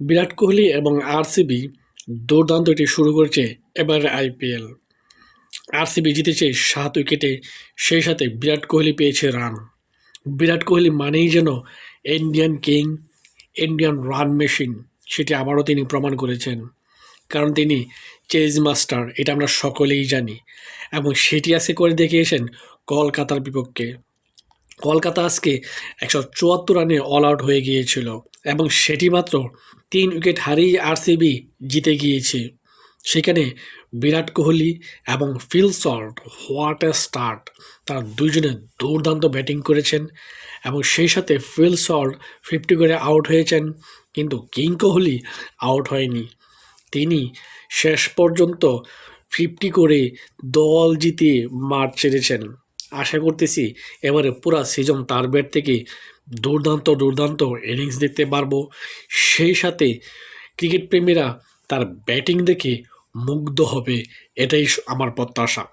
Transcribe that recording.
বিরাট কোহলি এবং আরসিবি দুর্দান্ত এটি শুরু করেছে এবারে আইপিএল। আরসিবি জিতেছে সাত উইকেটে, সেই সাথে বিরাট কোহলি পেয়েছে রান। বিরাট কোহলি মানেই যেন Indian king, Indian run machine, সেটি আবারও তিনি প্রমাণ করেছেন। কারণ তিনি চেজ মাস্টার, এটা আমরা সকলেই জানি। এবং সেটি আজকে করে দেখিয়েছেন কলকাতার বিপক্ষে। কলকাতা আজকে একশো চুয়াত্তর রানে অল আউট হয়ে গিয়েছিল এবং সেটি মাত্র তিন উইকেট হারিয়ে আরসিবি জিতে গিয়েছে। সেখানে বিরাট কোহলি এবং Phil Salt, what a start. তারা দুইজনে দুর্দান্ত ব্যাটিং করেছেন এবং সেই সাথে ফিল সল্ট ফিফটি করে আউট হয়েছেন, কিন্তু কিং কোহলি আউট হয়নি। তিনি শেষ পর্যন্ত ফিফটি করে দল জিতিয়ে মাঠ ছেড়েছেন। আশা করতেছি এবারে পুরা সিজন তার ব্যাট থেকে দুর্দান্ত দুর্দান্ত ইনিংস দেখতে পারব। সেই সাথে ক্রিকেট প্রেমীরা তার ব্যাটিং দেখে মুগ্ধ হবে, এটাই আমার প্রত্যাশা।